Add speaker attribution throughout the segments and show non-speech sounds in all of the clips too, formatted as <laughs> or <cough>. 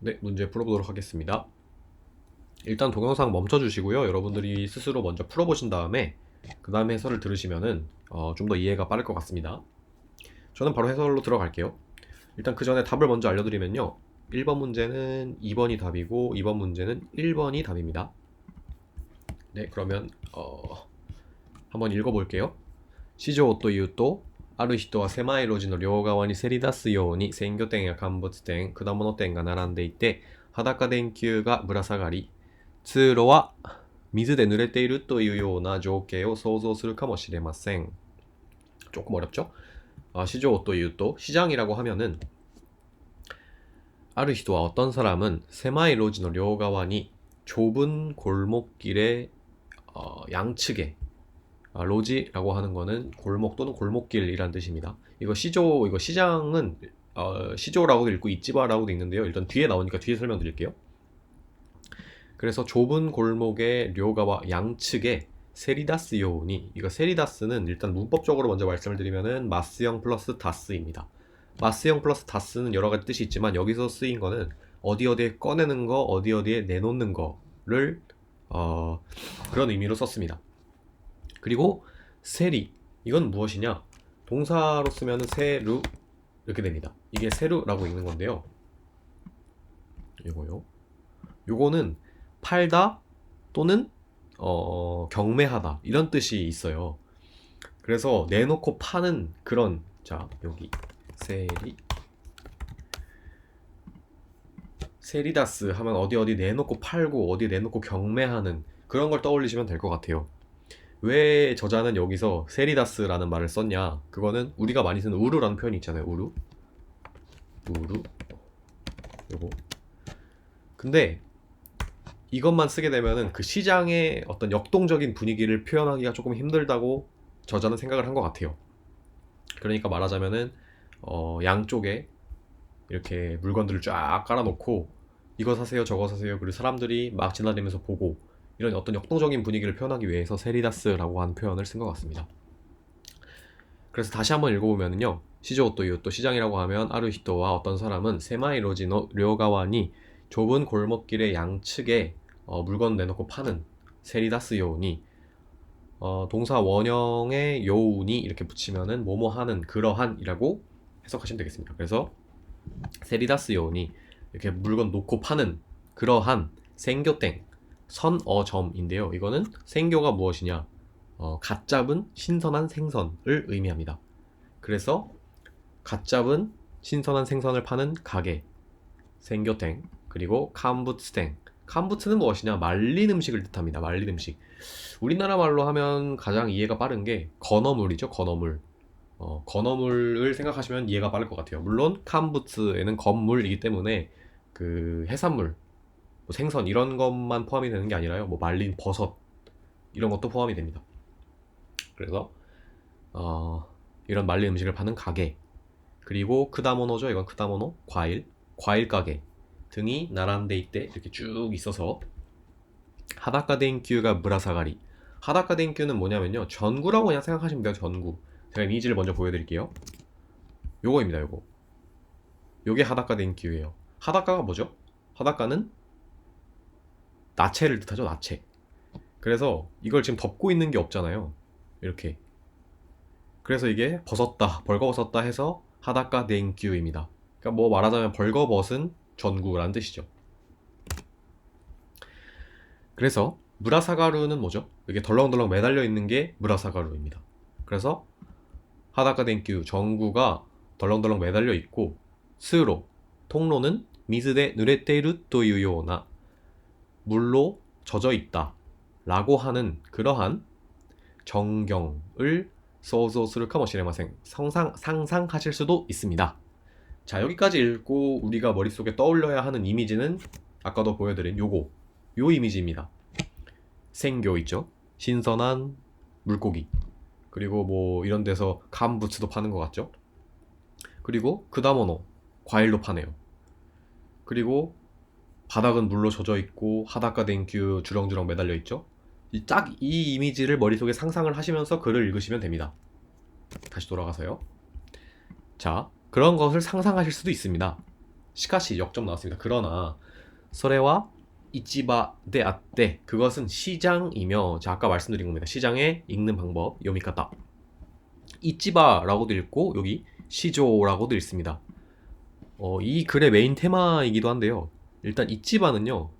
Speaker 1: 네, 문제 풀어보도록 하겠습니다. 일단 동영상 멈춰주시고요. 여러분들이 네. 스스로 먼저 풀어보신 다음에 그 다음 해설을 들으시면 어, 좀 더 이해가 빠를 것 같습니다. 저는 바로 해설로 들어갈게요. 일단 그 전에 답을 먼저 알려드리면요. 1번 문제는 2번이 답이고 2번 문제는 1번이 답입니다. 네, 그러면 어, 한번 읽어볼게요. 시조 옷도 이웃도 ある人は狭い路地の両側にせり出すように鮮魚店や乾物店果物店が並んでいて裸電球がぶら下がり通路は水で濡れているというような情景を想像するかもしれません 조금 어렵죠? 아, 시조 또いうと 시장이라고 하면은 ある人は 어떤 사람은 세마이 로지노 료가와니 좁은 골목길의 어, 양측에 아, 로지라고 하는 거는 골목 또는 골목길이란 뜻입니다. 이거 시조 이거 시장은 어, 시조라고 읽고 이찌바라고도 있는데요. 일단 뒤에 나오니까 뒤에 설명드릴게요. 그래서 좁은 골목의 료가와 양측에 세리다스 요온이 이거 세리다스는 일단 문법적으로 먼저 말씀을 드리면은 마스형 플러스 다스입니다. 마스형 플러스 다스는 여러 가지 뜻이 있지만 여기서 쓰인 거는 어디 어디에 꺼내는 거, 어디 어디에 내놓는 거를 어, 그런 의미로 썼습니다. 그리고 세리 이건 무엇이냐? 동사로 쓰면 세루 이렇게 됩니다. 이게 세루라고 읽는 건데요. 요거요. 요거는 팔다 또는 어, 경매하다 이런 뜻이 있어요. 그래서 내놓고 파는 그런 자 여기 세리 세리다스 하면 어디 어디 내놓고 팔고 어디 내놓고 경매하는 그런 걸 떠올리시면 될 것 같아요. 왜 저자는 여기서 세리다스라는 말을 썼냐? 그거는 우리가 많이 쓰는 우루라는 표현이 있잖아요. 우루. 우루. 요거. 근데 이것만 쓰게 되면은 그 시장의 어떤 역동적인 분위기를 표현하기가 조금 힘들다고 저자는 생각을 한 것 같아요. 그러니까 말하자면은 어, 양쪽에 이렇게 물건들을 쫙 깔아놓고 이거 사세요, 저거 사세요. 그리고 사람들이 막 지나다니면서 보고 이런 어떤 역동적인 분위기를 표현하기 위해서 세리다스라고 하는 표현을 쓴 것 같습니다. 그래서 다시 한번 읽어보면요. 시조또 이또 시장이라고 하면 아르히토와 어떤 사람은 세마이로지노 료가와니 좁은 골목길의 양측에 어, 물건 내놓고 파는 세리다스 요운이 어, 동사 원형의 요운이 이렇게 붙이면은 뭐뭐 하는 그러한이라고 해석하시면 되겠습니다. 그래서 세리다스 요운이 이렇게 물건 놓고 파는 그러한 생교땡 선어점인데요. 이거는 생교가 무엇이냐? 어, 갓 잡은 신선한 생선을 의미합니다. 그래서 갓 잡은 신선한 생선을 파는 가게 생교땡 그리고 캄부츠땡 캄부츠는 무엇이냐? 말린 음식을 뜻합니다. 말린 음식. 우리나라 말로 하면 가장 이해가 빠른 게 건어물이죠. 건어물. 어, 건어물을 생각하시면 이해가 빠를 것 같아요. 물론 캄부츠에는 건물이기 때문에 그 해산물, 뭐 생선 이런 것만 포함이 되는 게 아니라요. 뭐 말린 버섯 이런 것도 포함이 됩니다. 그래서 어, 이런 말린 음식을 파는 가게. 그리고 크다모노죠. 이건 크다모노. 과일. 과일 가게. 등이 나란데 있대. 이렇게 쭉 있어서. 하다카 덴큐가 무라사가리. 하다카 덴큐는 뭐냐면요. 전구라고 그냥 생각하시면 돼요. 전구. 제가 이미지를 먼저 보여드릴게요. 요거입니다 요거. 요게 하다카 덴큐예요. 하다카가 뭐죠? 하다카는 나체를 뜻하죠 나체 그래서 이걸 지금 덮고 있는 게 없잖아요 이렇게 그래서 이게 벗었다 벌거벗었다 해서 하다카 덴큐입니다 그러니까 뭐 말하자면 벌거벗은 전구라는 뜻이죠. 그래서 무라사가루는 뭐죠? 이게 덜렁덜렁 매달려 있는 게 무라사가루입니다. 그래서 하다카 덴큐 전구가 덜렁덜렁 매달려 있고 스로 통로는 미즈데 누레테이루 또유요나 물로 젖어 있다. 라고 하는 그러한 정경을 소소스를 카모시레마생 상상 상상하실 수도 있습니다. 자 여기까지 읽고 우리가 머릿속에 떠올려야 하는 이미지는 아까도 보여드린 요거 요 이미지입니다. 생교 있죠? 신선한 물고기. 그리고 뭐 이런 데서 감부츠도 파는 것 같죠? 그리고 그다모노 과일도 파네요. 그리고 바닥은 물로 젖어 있고 하다카 덴큐 주렁주렁 매달려 있죠 딱 이 이미지를 머릿속에 상상을 하시면서 글을 읽으시면 됩니다 다시 돌아가서요 자 그런 것을 상상하실 수도 있습니다. 시카시 역점 나왔습니다. 그러나 서래와 이치바 데 아때 그것은 시장이며 자 아까 말씀드린 겁니다. 시장에 읽는 방법 요미카타 이치바라고도 읽고 여기 시조라고도 읽습니다. 어, 이 글의 메인 테마이기도 한데요. 일단 이치바는요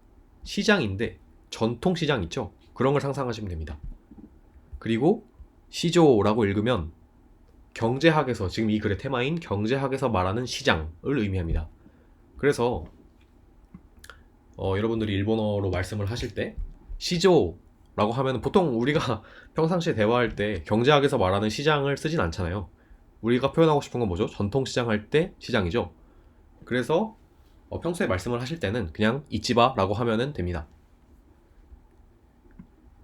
Speaker 1: 시장인데 전통 시장 있죠? 그런 걸 상상하시면 됩니다. 그리고 시조라고 읽으면 경제학에서 지금 이 글의 테마인 경제학에서 말하는 시장을 의미합니다. 그래서 어, 여러분들이 일본어로 말씀을 하실 때 시조라고 하면 보통 우리가 <laughs> 평상시에 대화할 때 경제학에서 말하는 시장을 쓰진 않잖아요. 우리가 표현하고 싶은 건 뭐죠? 전통 시장 할 때 시장이죠. 그래서 어, 평소에 말씀을 하실 때는 그냥 이치바라고 하면 됩니다.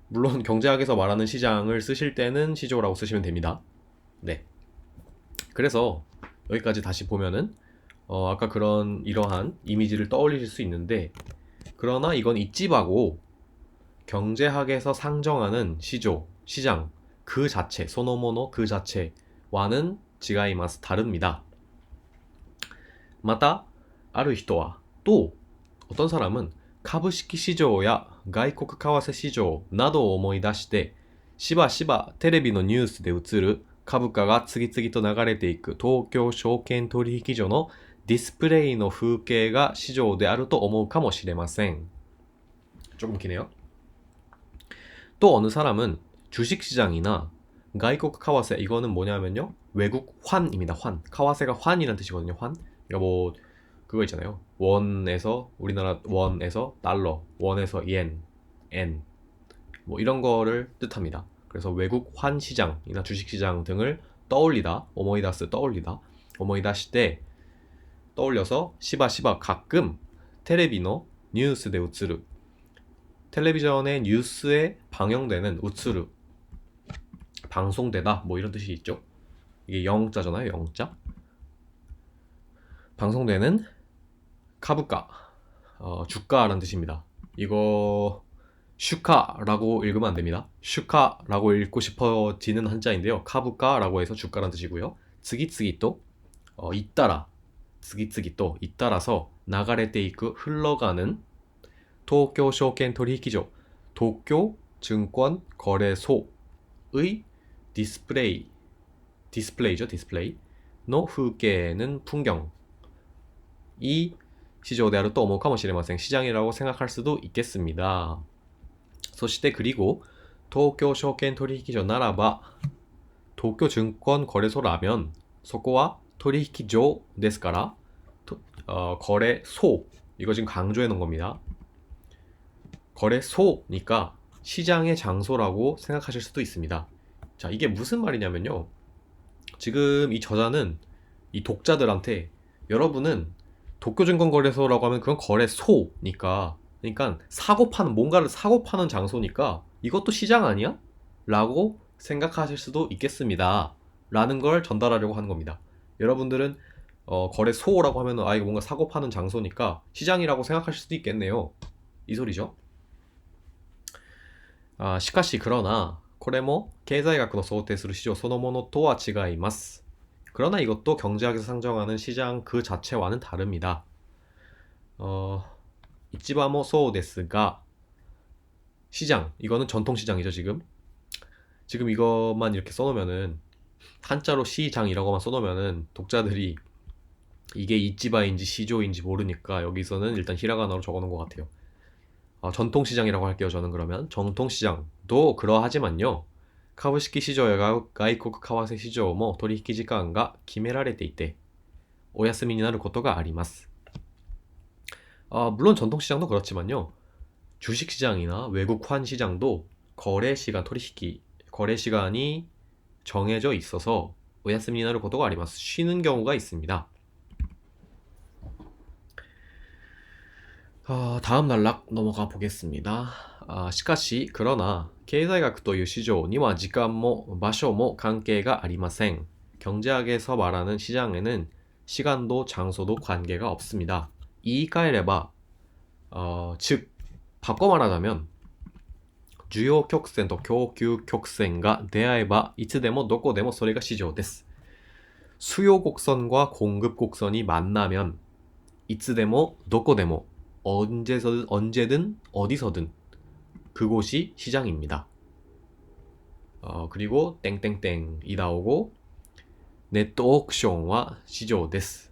Speaker 1: 물론 경제학에서 말하는 시장을 쓰실 때는 시조라고 쓰시면 됩니다. 네. 그래서 여기까지 다시 보면은 어, 아까 그런 이러한 이미지를 떠올리실 수 있는데 그러나 이건 이집하고 경제학에서 상정하는 시조, 시장 그 자체, 소노모노 그 자체와는 지가이마스 다릅니다. 마다 아르 히토와 또 어떤 사람은 株式市場や外国為替市場などを思い出してしばしばテレビのニュースで映る株価が次々と流れていく東京証券取引所のディスプレイの風景が市場であると思うかもしれません。 조금 기네요. 또 어느 사람은 주식시장이나 가이코크 카와세 이거는 뭐냐면요 외국 환입니다 환 카와세가 환이라는 뜻이거든요 환 그러니까 뭐 그거 있잖아요 원에서 우리나라 원에서 달러 원에서 옌, 엔, 뭐 이런 거를 뜻합니다. 그래서 외국 환 시장이나 주식 시장 등을 떠올리다, 오모이다스 떠올리다, 오모이다시 때 떠올려서 시바 시바 가끔 테레비노 뉴스 대 우츠르 텔레비전의 뉴스에 방영되는 우츠르 방송되다 뭐 이런 뜻이 있죠. 이게 영자잖아요, 영자. 방송되는 카부가 어, 주가라는 뜻입니다. 이거 슈카라고 읽으면 안 됩니다. 슈카라고 읽고 싶어지는 한자인데요. 카부가라고 해서 주가라는 뜻이고요. 츠기츠기 또 어, 잇따라 츠기츠기 또 잇따라서 나가레테이크 흘러가는 도쿄 쇼켄 토리히키조 도쿄 증권 거래소의 디스플레이 디스플레이죠 디스플레이 노 후계는 풍경 이 시조대하루 또 오모 카모시레마생 시장이라고 생각할 수도 있겠습니다. そして 그리고 도쿄 쇼켄 토리히키조 나라바 도쿄 증권 거래소라면 소코와 토리히키조 데스카라 어, 거래소 이거 지금 강조해 놓은 겁니다. 거래소니까 시장의 장소라고 생각하실 수도 있습니다. 자, 이게 무슨 말이냐면요. 지금 이 저자는 이 독자들한테 여러분은 도쿄증권거래소라고 하면 그건 거래소니까 그러니까 사고 파는 뭔가를 사고 파는 장소니까 이것도 시장 아니야? 라고 생각하실 수도 있겠습니다. 라는 걸 전달하려고 하는 겁니다. 여러분들은 어, 거래소라고 하면 아 이거 뭔가 사고 파는 장소니까 시장이라고 생각하실 수도 있겠네요. 이 소리죠. 아, 시카시 그러나 これも経済学の想定する市場そのものとは違います。 그러나 이것도 경제학에서 상정하는 시장 그 자체와는 다릅니다. 어, 이치바모 소 데스가 시장 이거는 전통 시장이죠 지금. 지금 이것만 이렇게 써놓으면은 한자로 시장이라고만 써놓으면은 독자들이 이게 이치바인지 시조인지 모르니까 여기서는 일단 히라가나로 적어놓은 것 같아요. 어, 전통 시장이라고 할게요 저는 그러면 전통 시장도 그러하지만요. 株式市場や外国為替市場も取引時間が決められていてお休みになることがあります. 아, 물론 전통시장도 그렇지만요. 주식시장이나 외국 환시장도 거래 시간, 토리시키, 거래 시간이 정해져 있어서 오야스미 나를 고도가 아리마스 쉬는 경우가 있습니다. 아, 다음 단락 넘어가 보겠습니다. 아, 시카시 그러나 経済学という市場には時間も場所も関係がありません. 경제학에서 말하는 시장에는 시간도 장소도 관계가 없습니다. 이까이레바 어, 즉 바꿔 말하자면 주요 격센 또 교규 격센과 대하에바 이츠데모 도코데모 소리가 시조 데스. 수요 곡선과 공급 곡선이 만나면 이츠데모 도코데모 언제서든 언제든 어디서든 그곳이 시장입니다. 어, 그리고 땡땡땡이 나오고 네트 오크션과 시조 데스.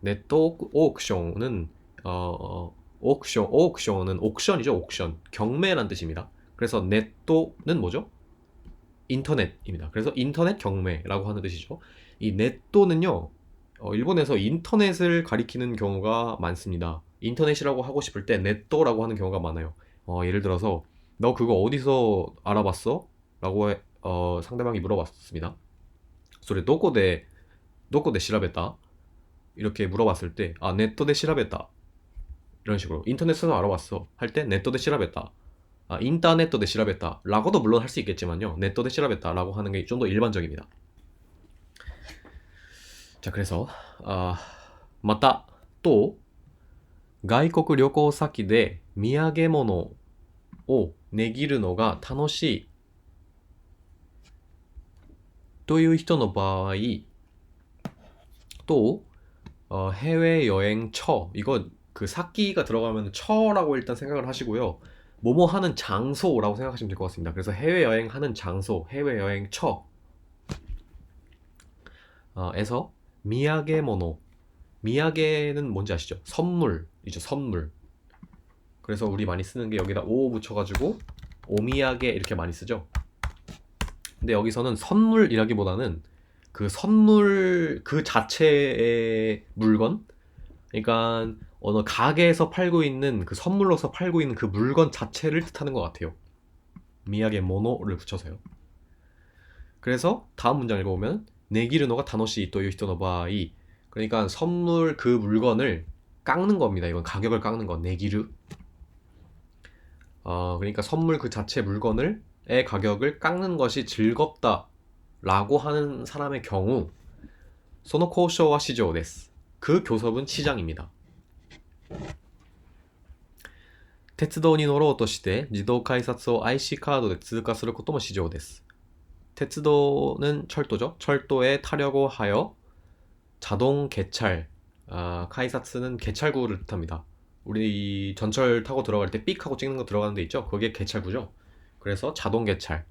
Speaker 1: 네트 오크션은 어, 오크션 오크션은 옥션이죠 옥션 경매란 뜻입니다. 그래서 네토는 뭐죠? 인터넷입니다. 그래서 인터넷 경매라고 하는 뜻이죠. 이 네토는요 어, 일본에서 인터넷을 가리키는 경우가 많습니다. 인터넷이라고 하고 싶을 때 네토라고 하는 경우가 많아요. 어, 예를 들어서 너 그거 어디서 알아봤어? 라고 해- 어, 상대방이 물어봤습니다. 소리 도코데 도코데 시라베다 이렇게 물어봤을 때 아 네토데 시라베다 이런 식으로 인터넷에서 알아봤어 할 때 네토데 시라베다 아 인터넷도데 시라베다 라고도 물론 할 수 있겠지만요 네토데 시라베다 라고 하는 게 좀 더 일반적입니다 자 그래서 아 맞다 또外国旅行先で土産物を 値切るのが楽しいという人の場合또 어, 해외여행 처 이거 그 사기가 들어가면 처라고 일단 생각을 하시고요. 뭐뭐 하는 장소라고 생각하시면 될 것 같습니다. 그래서 해외여행 하는 장소, 해외여행 처 어, 에서 미야게모노 미야게는 뭔지 아시죠? 선물이죠, 선물. 그래서 우리 많이 쓰는 게 여기다 오 붙여가지고 오미야게 이렇게 많이 쓰죠. 근데 여기서는 선물이라기보다는 그 선물 그 자체의 물건 그러니까 어느 가게에서 팔고 있는 그 선물로서 팔고 있는 그 물건 자체를 뜻하는 것 같아요. 미야게 모노를 붙여서요. 그래서 다음 문장 읽어보면 네기르노가 타노시 또유 히토노 바이 그러니까 선물 그 물건을 깎는 겁니다. 이건 가격을 깎는 거 네기르. 어 그러니까 선물 그 자체 물건을 의 가격을 깎는 것이 즐겁다 라고 하는 사람의 경우 소노 코쇼와 시조 데스 그 교섭은 시장입니다. 鉄道に乗ろうとして自動改札を IC カードで通過することも市場です.鉄道는 철도죠. 철도에 타려고 하여 자동 개찰, 아, 카이사츠는 개찰구를 뜻합니다. 우리 이 전철 타고 들어갈 때 삑 하고 찍는 거 들어가는 데 있죠? 그게 개찰구죠. 그래서 자동 개찰.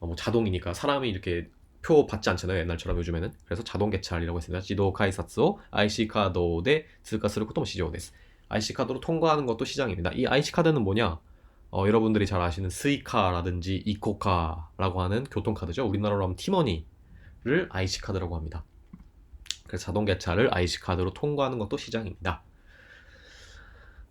Speaker 1: 어, 뭐 자동이니까 사람이 이렇게 표 받지 않잖아요. 옛날처럼 요즘에는. 그래서 자동 개찰이라고 했습니다. 지도 카이사츠오 IC 카드오데 즈카스를 코토모 시조데스. IC 카드로 통과하는 것도 시장입니다. 이 IC 카드는 뭐냐? 어, 여러분들이 잘 아시는 스이카라든지 이코카라고 하는 교통카드죠. 우리나라로 하면 티머니를 IC 카드라고 합니다. 그래서 자동 개찰을 IC 카드로 통과하는 것도 시장입니다.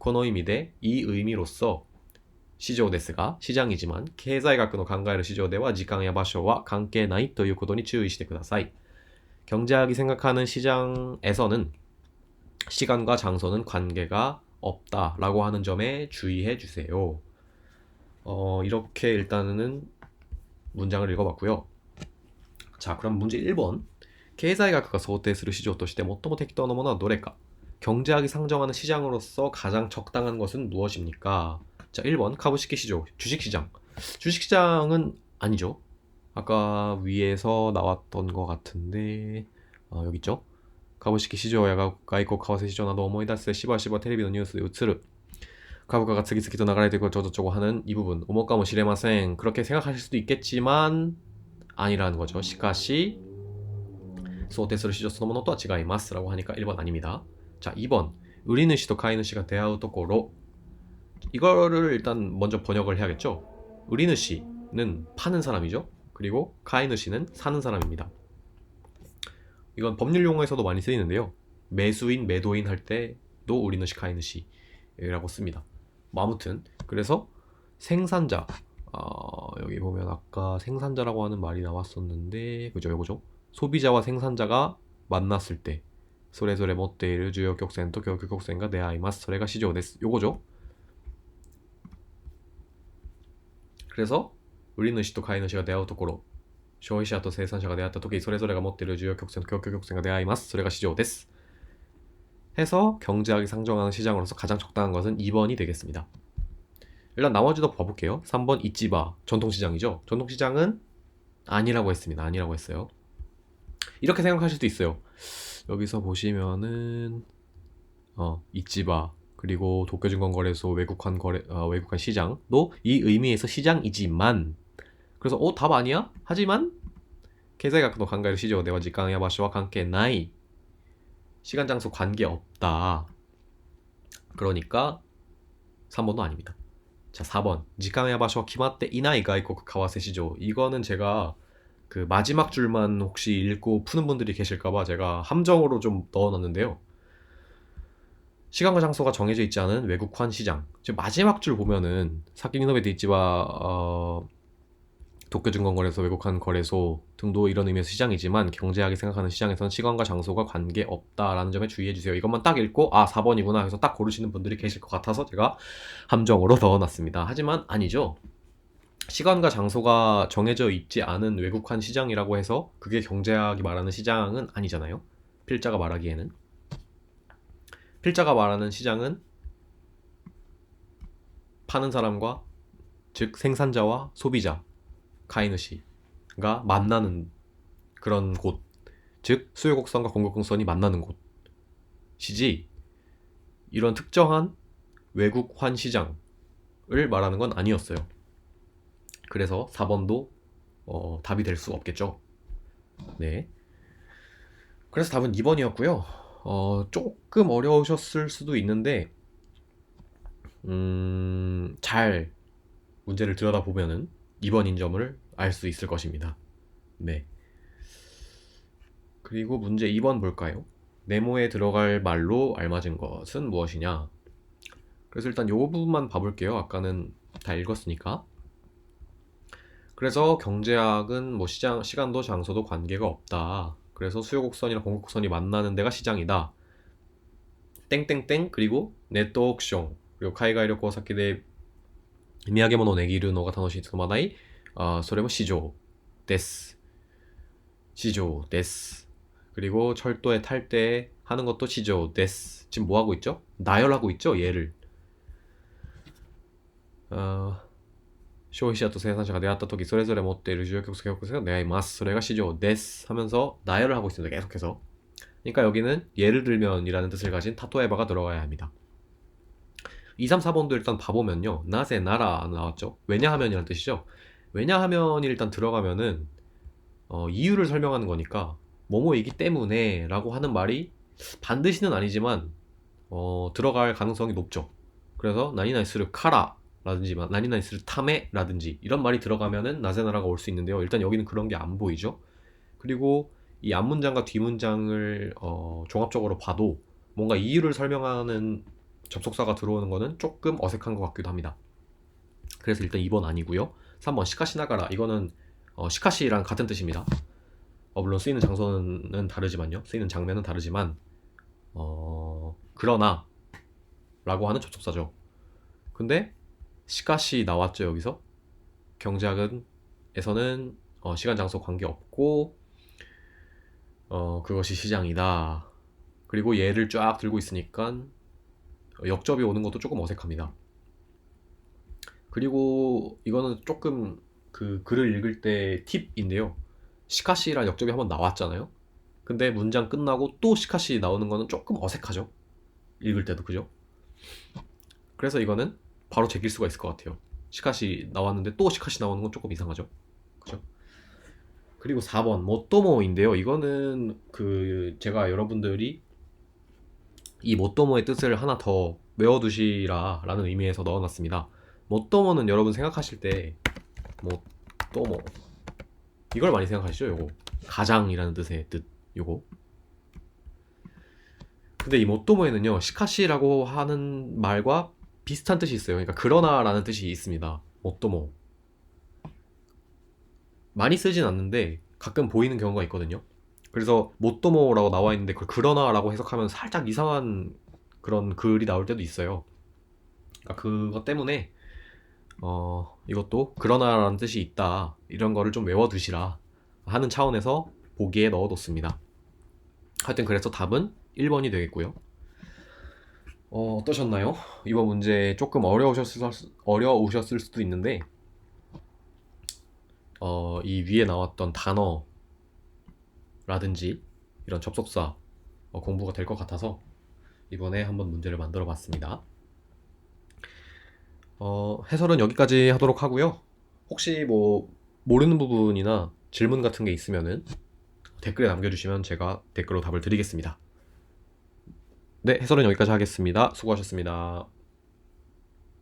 Speaker 1: この意味で이 의미로서 시조 데스가 시장이지만 経済学の考える 시조 では時間や場所は関係ないということに注意してください. 경제학이 생각하는 시장에서는 시간과 장소는 관계가 없다라고 하는 점에 주의해 주세요. 어, 이렇게 일단은 문장을 읽어봤고요. 자, 그럼 문제 1번. 経済学が想定する市場として最も適当なものはどれか 경제학이 상정하는 시장으로서 가장 적당한 것은 무엇입니까? 자, 1번 가부시키시죠. 주식시장. 주식시장은 아니죠. 아까 위에서 나왔던 것 같은데 어, 여기 있죠. 가부시키 시조 야가 가이코 카와세 시조 나도 어머니다스 시바 시바 테레비 뉴스 요츠르 가부가가 쓰기쓰기 또 나가야 되고 저저저고 하는 이 부분 오목가모 시레마생 그렇게 생각하실 수도 있겠지만 아니라는 거죠. 시카시 소테스로 시조스 너머노 또아치가이마스라고 하니까 1번 아닙니다. 자, 2번. 우리느시도 카이느시가 대하우 토코로. 이거를 일단 먼저 번역을 해야겠죠. 우리느시는 파는 사람이죠. 그리고 카이느시는 사는 사람입니다. 이건 법률 용어에서도 많이 쓰이는데요. 매수인, 매도인 할 때도 우리느시, 카이느시라고 씁니다. 뭐 아무튼 그래서 생산자 어, 여기 보면 아까 생산자라고 하는 말이 나왔었는데 그죠, 이거죠. 소비자와 생산자가 만났을 때 それぞれ持っている重要曲線と供給曲線が出会います。それが市場です。 요거죠. 그래서 우리主と買い主が出会うところ、消費者と生産者が出会った時、それぞれが持っている重要曲線と供給曲線が出会います。それが市場です. 해서 경제학이 상정하는 시장으로서 가장 적당한 것은 2번이 되겠습니다. 일단 나머지도 봐볼게요. 3번 이찌바 전통시장이죠. 전통시장은 아니라고 했습니다. 아니라고 했어요. 이렇게 생각하실 수도 있어요. 여기서 보시면은 어 이찌바 그리고 도쿄증권거래소 외국환 거래 어, 외국환 시장도 이 의미에서 시장이지만 그래서 어 답 아니야? 하지만 계세각도 관계를 시죠 내와 직강야 바시와 관계 나이 시간 장소 관계 없다. 그러니까 3번도 아닙니다. 자, 4번. 지카메야 바시와 키마테 이나이 가이코크 가와세 시죠. 이거는 제가 그 마지막 줄만 혹시 읽고 푸는 분들이 계실까봐 제가 함정으로 좀 넣어놨는데요. 시간과 장소가 정해져 있지 않은 외국환 시장. 지금 마지막 줄 보면은 사키니노베 디치와 어, 도쿄증권거래소, 외국환 거래소 등도 이런 의미에서 시장이지만 경제학이 생각하는 시장에서는 시간과 장소가 관계 없다라는 점에 주의해 주세요. 이것만 딱 읽고 아 4번이구나 해서 딱 고르시는 분들이 계실 것 같아서 제가 함정으로 <laughs> 넣어놨습니다. 하지만 아니죠. 시간과 장소가 정해져 있지 않은 외국환 시장이라고 해서 그게 경제학이 말하는 시장은 아니잖아요. 필자가 말하기에는 필자가 말하는 시장은 파는 사람과 즉 생산자와 소비자 카이느시가 만나는 그런 곳, 즉 수요 곡선과 공급 곡선이 만나는 곳이지 이런 특정한 외국환 시장을 말하는 건 아니었어요. 그래서 4번도 어, 답이 될 수 없겠죠. 네. 그래서 답은 2번이었고요. 어, 조금 어려우셨을 수도 있는데 음, 잘 문제를 들여다보면은 2번인 점을 알 수 있을 것입니다. 네. 그리고 문제 2번 볼까요? 네모에 들어갈 말로 알맞은 것은 무엇이냐? 그래서 일단 요 부분만 봐볼게요. 아까는 다 읽었으니까. 그래서 경제학은 뭐 시장, 시간도 장소도 관계가 없다. 그래서 수요 곡선이나 공급 곡선이 만나는 데가 시장이다. 땡땡땡 그리고 네트 옥션 그리고 카이가이로 고사키데 미야게모노 네기르노가 타노시 토마나이 아, 어, 소레모 시조 데스 시조 데스 그리고 철도에 탈 때 하는 것도 시조 데스 지금 뭐 하고 있죠? 나열하고 있죠? 얘를 어, 消費者と生産者が出会った時それぞれ持っている重要曲線曲線が出会います. それが시조 데스 하면서 나열을 하고 있습니다. 계속해서. 그러니까 여기는 예를 들면이라는 뜻을 가진 타토에바가 들어가야 합니다. 2, 3, 4번도 일단 봐보면요. 나세 나라 나왔죠. 왜냐하면이라는 뜻이죠. 왜냐하면이 일단 들어가면은 어, 이유를 설명하는 거니까 뭐뭐이기 때문에 라고 하는 말이 반드시는 아니지만 어, 들어갈 가능성이 높죠. 그래서 나니나이스를 카라 라든지 나니나이스를 타메 라든지 이런 말이 들어가면은 나세나라가 올 수 있는데요. 일단 여기는 그런 게 안 보이죠. 그리고 이 앞문장과 뒷문장을 어, 종합적으로 봐도 뭔가 이유를 설명하는 접속사가 들어오는 거는 조금 어색한 것 같기도 합니다. 그래서 일단 2번 아니고요. 3번 시카시나가라 이거는 어, 시카시랑 같은 뜻입니다. 어, 물론 쓰이는 장소는 다르지만요. 쓰이는 장면은 다르지만 어, 그러나 라고 하는 접속사죠. 근데 시카시 나왔죠 여기서 경제학은 에서는 어, 시간 장소 관계 없고 어, 그것이 시장이다. 그리고 얘를 쫙 들고 있으니까 역접이 오는 것도 조금 어색합니다. 그리고 이거는 조금 그 글을 읽을 때 팁인데요. 시카시랑 역접이 한번 나왔잖아요. 근데 문장 끝나고 또 시카시 나오는 거는 조금 어색하죠. 읽을 때도 그죠? 그래서 이거는 바로 제낄 수가 있을 것 같아요. 시카시 나왔는데 또 시카시 나오는 건 조금 이상하죠. 그죠? 그리고 4번 모토모인데요. 이거는 그 제가 여러분들이 이 모토모의 뜻을 하나 더 외워두시라 라는 의미에서 넣어놨습니다. 모토모는 여러분 생각하실 때 모토모 이걸 많이 생각하시죠? 요거 가장이라는 뜻의 뜻 요거 근데 이 모토모에는요 시카시라고 하는 말과 비슷한 뜻이 있어요. 그러니까 그러나라는 뜻이 있습니다. 모토모 많이 쓰진 않는데 가끔 보이는 경우가 있거든요. 그래서 못도모라고 나와 있는데 그걸 그러나라고 해석하면 살짝 이상한 그런 글이 나올 때도 있어요. 그러니까 그것 때문에 어, 이것도 그러나라는 뜻이 있다. 이런 거를 좀 외워두시라 하는 차원에서 보기에 넣어뒀습니다. 하여튼 그래서 답은 1번이 되겠고요. 어, 어떠셨나요? 이번 문제 조금 어려우셨을, 수- 어려우셨을 수도 있는데 어, 이 위에 나왔던 단어라든지 이런 접속사 어, 공부가 될 것 같아서 이번에 한번 문제를 만들어 봤습니다. 어, 해설은 여기까지 하도록 하고요. 혹시 뭐 모르는 부분이나 질문 같은 게 있으면은 댓글에 남겨주시면 제가 댓글로 답을 드리겠습니다. 네, 해설은 여기까지 하겠습니다. 수고하셨습니다.